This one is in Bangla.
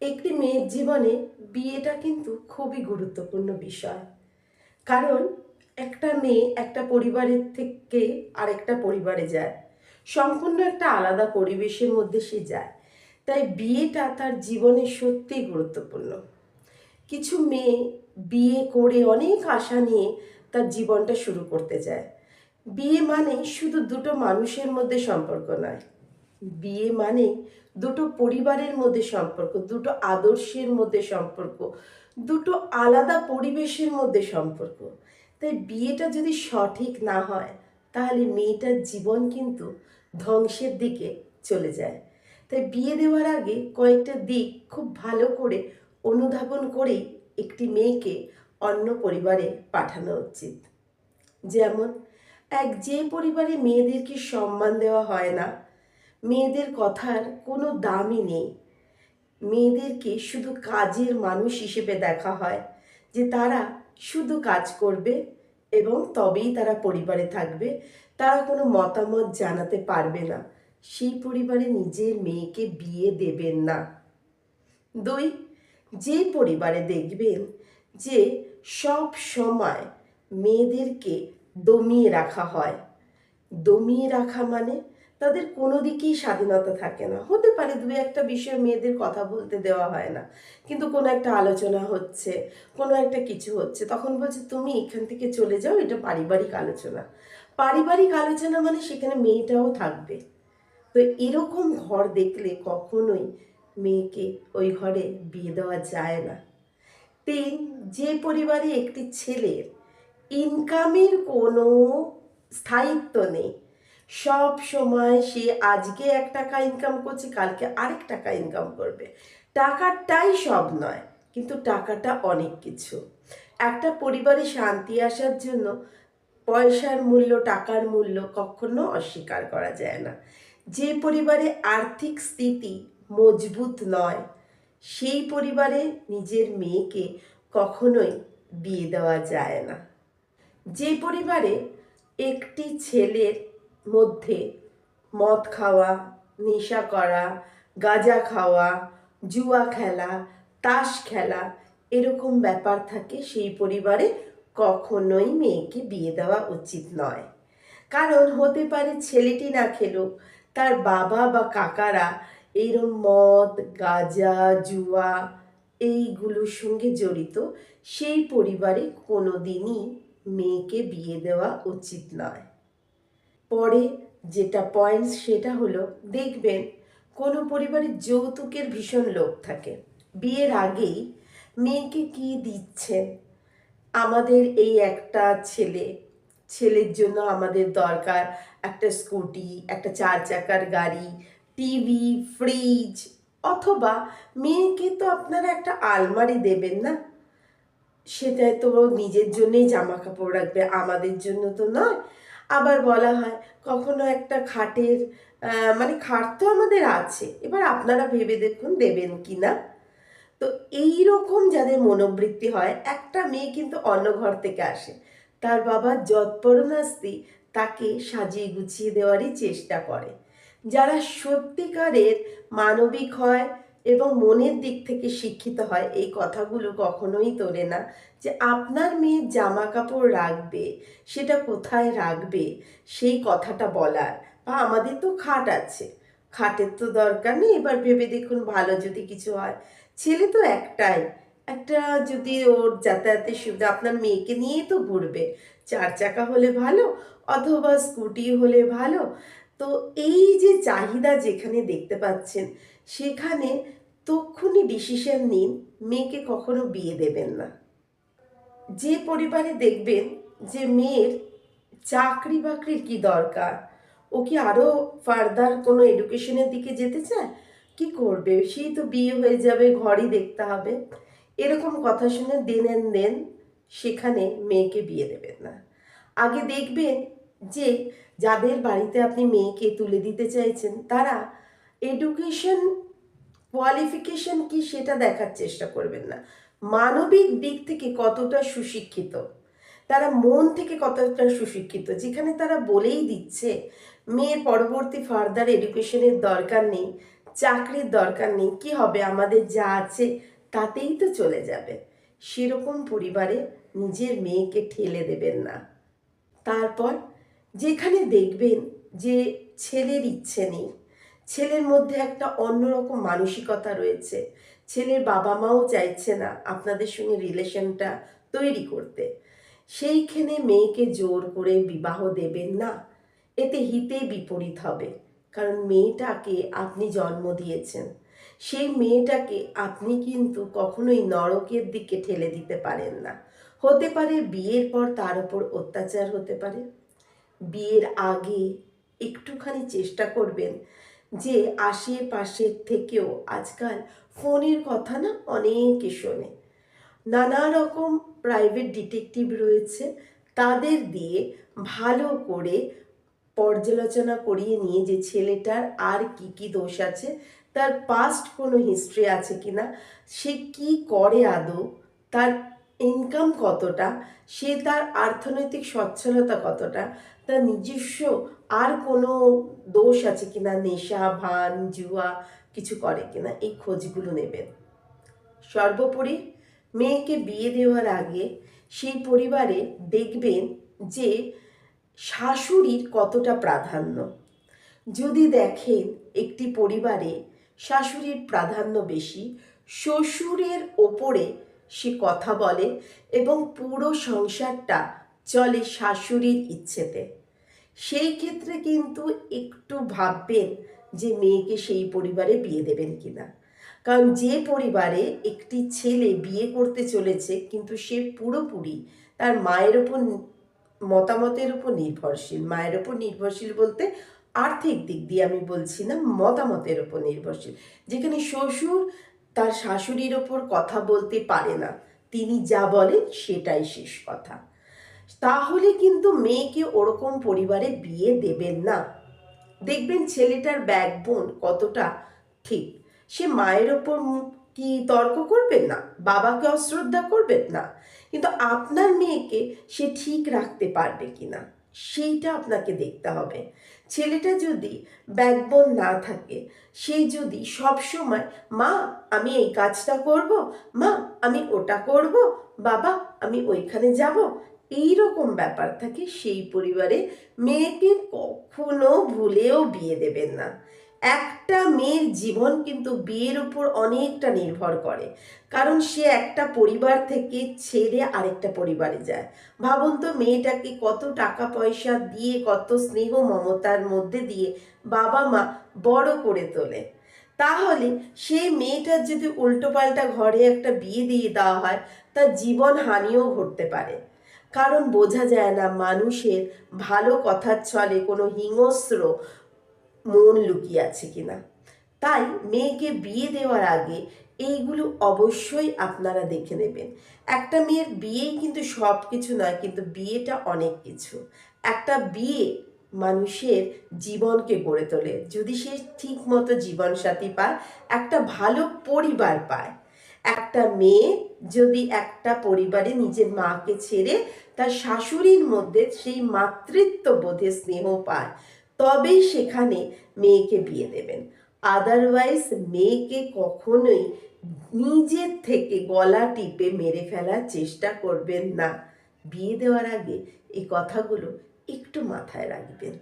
একটি মেয়ের জীবনে বিয়েটা কিন্তু খুবই গুরুত্বপূর্ণ বিষয়। কারণ একটা মেয়ে একটা পরিবারের থেকে আরেকটা পরিবারে যায়। সম্পূর্ণ একটা আলাদা পরিবেশের মধ্যে সে যায়। তাই বিয়েটা তার জীবনে সত্যিই গুরুত্বপূর্ণ। কিছু মেয়ে বিয়ে করে অনেক আশা নিয়ে তার জীবনটা শুরু করতে যায়। বিয়ে মানে শুধু দুটো মানুষের মধ্যে সম্পর্ক নয়। বিয়ে মানে দুটো পরিবারের মধ্যে সম্পর্ক, দুটো আদর্শের মধ্যে সম্পর্ক, দুটো আলাদা পরিবেশের মধ্যে সম্পর্ক। তাই বিয়েটা যদি সঠিক না হয়, তাহলে মেয়েটার জীবন কিন্তু ধ্বংসের দিকে চলে যায়। তাই বিয়ে দেওয়ার আগে কয়েকটা দিক খুব ভালো করে অনুধাবন করেই একটি মেয়েকে অন্য পরিবারে পাঠানো উচিত। যেমন, এক যে পরিবারে মেয়েদেরকে সম্মান দেওয়া হয় না মেয়েদের কথার কোনো দামই নেই। মেয়েদেরকে শুধু কাজের মানুষ হিসেবে দেখা হয়, যে তারা শুধু কাজ করবে এবং তবেই তারা পরিবারে থাকবে। তারা কোনো মতামত জানাতে পারবে না। সেই পরিবারে নিজের মেয়েকে বিয়ে দেবেন না। দুই, যে পরিবারে দেখবেন যে সব সময় মেয়েদেরকে দমিয়ে রাখা হয়। দমিয়ে রাখা মানে তাদের কোনো দিকেই স্বাধীনতা থাকে না। হতে পারে দু একটা বিষয়ে মেয়েদের কথা বলতে দেওয়া হয় না, কিন্তু কোনো একটা আলোচনা হচ্ছে, কোনো একটা কিছু হচ্ছে, তখন বলছে, তুমি এখান থেকে চলে যাও, এটা পারিবারিক আলোচনা। পারিবারিক আলোচনা মানে সেখানে মেয়েটাও থাকবে। তো এরকম ঘর দেখলে কখনোই মেয়েকে ওই ঘরে বিয়ে দেওয়া যায় না। তিন যে পরিবারে একটি ছেলের ইনকামের কোনো স্থায়িত্ব নেই সব সময় সে আজকে এক টাকা ইনকাম করছে, কালকে আরেক টাকা ইনকাম করবে। টাকাটাই সব নয়, কিন্তু টাকাটা অনেক কিছু। একটা পরিবারে শান্তি আসার জন্য পয়সার মূল্য, টাকার মূল্য কখনো অস্বীকার করা যায় না। যে পরিবারে আর্থিক স্থিতি মজবুত নয়, সেই পরিবারে নিজের মেয়েকে কখনোই বিয়ে দেওয়া যায় না। যে পরিবারে একটি ছেলের মধ্যে মদ খাওয়া, নেশা করা, গাঁজা খাওয়া, জুয়া খেলা, তাস খেলা এরকম ব্যাপার থাকে সেই পরিবারে কখনোই মেয়েকে বিয়ে দেওয়া উচিত নয়। কারণ হতে পারে ছেলেটি না খেলুক, তার বাবা বা কাকারা এইরকম মদ, গাঁজা, জুয়া এইগুলোর সঙ্গে জড়িত সেই পরিবারে কোনো দিনই মেয়েকে বিয়ে দেওয়া উচিত নয়। পরে যেটা পয়েন্টস সেটা হলো দেখবেন কোনো পরিবারে যৌতুকের ভীষণ লোভ থাকে। বিয়ের আগেই মেয়েকে কি দিচ্ছেন? আমাদের এই একটা ছেলে, ছেলের জন্য আমাদের দরকার একটা স্কুটি, একটা চার চাকার গাড়ি, টিভি ফ্রিজ অথবা মেয়েকে তো আপনারা একটা আলমারি দেবেন না? সেটাই তো নিজের জন্যই জামা কাপড় রাখবে, আমাদের জন্য তো নয়। আবার বলা হয়, কখনো একটা খাটের মানে খাট তো আমাদের আছে, এবার আপনারা ভেবে দেখুন দেবেন কি না তো এই রকম যাদের মনোবৃত্তি হয়, একটা মেয়ে কিন্তু অন্য ঘর থেকে আসে, তার বাবা যৎপরণাস্তি তাকে সাজিয়ে গুছিয়ে দেওয়ারই চেষ্টা করে। যারা সত্যিকারের মানবিক হয় এবং মনের দিক থেকে শিক্ষিত হয়, এই কথাগুলো কখনোই তোলে না যে আপনার মেয়ে জামা কাপড় রাখবে, সেটা কোথায় রাখবে, সেই কথাটা বলার। বা আমাদের তো খাট আছে, খাটের তো দরকার নেই, এবার ভেবে দেখুন ভালো যদি কিছু হয়। ছেলে তো একটাই, একটা যদি ওর যাতায়াতের সুবিধা আপনার মেয়েকে নিয়েই তো ঘুরবে, চার চাকা হলে ভালো অথবা স্কুটি হলে ভালো। তো এই যে চাহিদা যেখানে দেখতে পাচ্ছেন, সেখানে তক্ষুনি ডিসিশন নিন, মেয়েকে কখনো বিয়ে দেবেন না। যে পরিবারে দেখবেন যে মেয়ের চাকরি বাকরির কি দরকার, ও কি আরও ফার্দার কোনো এডুকেশনের দিকে যেতে চায়? কি করবে? সেই তো বিয়ে হয়ে যাবে, ঘরই দেখতে হবে। এরকম কথা শুনে দেন দেন সেখানে মেয়েকে বিয়ে দেবেন না। আগে দেখবেন যে যাদের বাড়িতে আপনি মেয়েকে তুলে দিতে চাইছেন, তারা এডুকেশন কোয়ালিফিকেশন কি সেটা দেখার চেষ্টা করবেন না। মানবিক দিক থেকে কতটা সুশিক্ষিত, তারা মন থেকে কতটা সুশিক্ষিত, যেখানে তারা বলেই দিচ্ছে, মেয়ের পরবর্তী ফার্দার এডুকেশনের দরকার নেই, চাকরির দরকার নেই, কি হবে, আমাদের যা আছে তাতেই তো চলে যাবে। সেরকম পরিবারে নিজের মেয়েকে ঠেলে দেবেন না। তারপর যেখানে দেখবেন যে ছেলের ইচ্ছে নেই। ছেলের মধ্যে একটা অন্যরকম মানসিকতা রয়েছে। ছেলের বাবা মাও চাইছে না আপনাদের সঙ্গে রিলেশনটা তৈরি করতে। সেইখানে মেয়েকে জোর করে বিবাহ দেবেন না। এতে হিতে বিপরীত হবে। কারণ মেয়েটাকে আপনি জন্ম দিয়েছেন। সেই মেয়েটাকে আপনি কিন্তু কখনোই নরকের দিকে ঠেলে দিতে পারেন না। হতে পারে বিয়ের পর তার উপর অত্যাচার হতে পারে। বিয়ের আগে একটুখানি চেষ্টা করবেন যে আশেপাশের থেকেও আজকাল ফোনের কথা না অনেকে শোনে। নানা রকম প্রাইভেট ডিটেকটিভ রয়েছে, তাদের দিয়ে ভালো করে পর্যালোচনা করিয়ে নিয়ে যে ছেলেটার আর কি কি দোষ আছে, তার পাস্ট কোনো হিস্ট্রি আছে কি না, সে কি করে আদৌ, তার ইনকাম কতটা, সে তার অর্থনৈতিক সচ্ছলতা কতটা তার নিজস্ব আর কোনো দোষ আছে কিনা, নেশা, ভান, জুয়া কিছু করে কিনা, এই খোঁজগুলো নেবেন। সর্বোপরি মেয়েকে বিয়ে দেওয়ার আগে সেই পরিবারে দেখবেন যে শাশুড়ির কতটা প্রাধান্য। যদি দেখেন একটি পরিবারে শাশুড়ির প্রাধান্য বেশি, শ্বশুরের ওপরে সে কথা বলে এবং পুরো সংসারটা চলে শাশুড়ির ইচ্ছেতে। সেই ক্ষেত্রে কিন্তু একটু ভাববেন যে মেয়েকে সেই পরিবারে বিয়ে দেবেন কিনা। কারণ যে পরিবারে একটি ছেলে বিয়ে করতে চলেছে, কিন্তু সে পুরোপুরি তার মায়ের ওপর মতামতের উপর নির্ভরশীল। মায়ের ওপর নির্ভরশীল বলতে আর্থিক দিক দিয়ে আমি বলছি না, মতামতের ওপর নির্ভরশীল। যেখানে শ্বশুর তার শাশুড়ির ওপর কথা বলতে পারে না, তিনি যা বলেন সেটাই শেষ কথা। তাহলে কিন্তু মেয়েকে ওরকম পরিবারে বিয়ে দেবেন না। দেখবেন ছেলেটার ব্যাকবোন কতটা ঠিক। সে মায়ের ওপর কি তর্ক করবেন না? বাবাকে অশ্রদ্ধা করবেন না? কিন্তু আপনার মেয়েকে সে ঠিক রাখতে পারবে কি না সেইটা আপনাকে দেখতে হবে। ছেলেটা যদি ব্যাকবোন না থাকে, সে যদি সব সময় মা, আমি এই কাজটা করব, মা, আমি ওটা করব, বাবা, আমি ওইখানে যাব এই রকম ব্যাপার থাকে সেই পরিবারে মেয়েকে কখনো ভুলেও বিয়ে দেবেন না। একটা মেয়ের জীবন কিন্তু বিয়ের উপর অনেকটা নির্ভর করে। কারণ সে একটা পরিবার থেকে ছেড়ে আরেকটা পরিবারে যায়। ভাবুন তো মেয়েটাকে কত টাকা পয়সা দিয়ে, কত স্নেহ মমতার মধ্যে দিয়ে বাবা মা বড় করে তোলে। তাহলে সেই মেয়েটার যদি উল্টোপাল্টা ঘরে একটা বিয়ে দিয়ে দেওয়া হয়, তার জীবন হানিও ঘটতে পারে। কারণ বোঝা যায় না মানুষের ভালো কথার ছলে কোনো হিংস্র মন লুকিয়ে আছে কিনা। তাই মেয়েকে বিয়ে দেওয়ার আগে এইগুলো অবশ্যই আপনারা দেখে নেবেন। একটা মেয়ের বিয়েই কিন্তু সব কিছু নয়, কিন্তু বিয়েটা অনেক কিছু। একটা বিয়ে মানুষের জীবনকে গড়ে তোলে। যদি সে ঠিক মতো জীবনসাথী পায়, একটা ভালো পরিবার পায়। একটা মেয়ে যদি একটা পরিবারে নিজের মাকে ছেড়ে তার শাশুড়ির মধ্যে সেই মাতৃত্ব বোধে স্নেহ পায়, তবেই সেখানে মেয়েকে বিয়ে দেবেন। আদারওয়াইজ মেয়েকে কখনোই নিজের থেকে গলা টিপে মেরে ফেলার চেষ্টা করবেন না। বিয়ে দেওয়ার আগে এই কথাগুলো একটু মাথায় রাখবেন।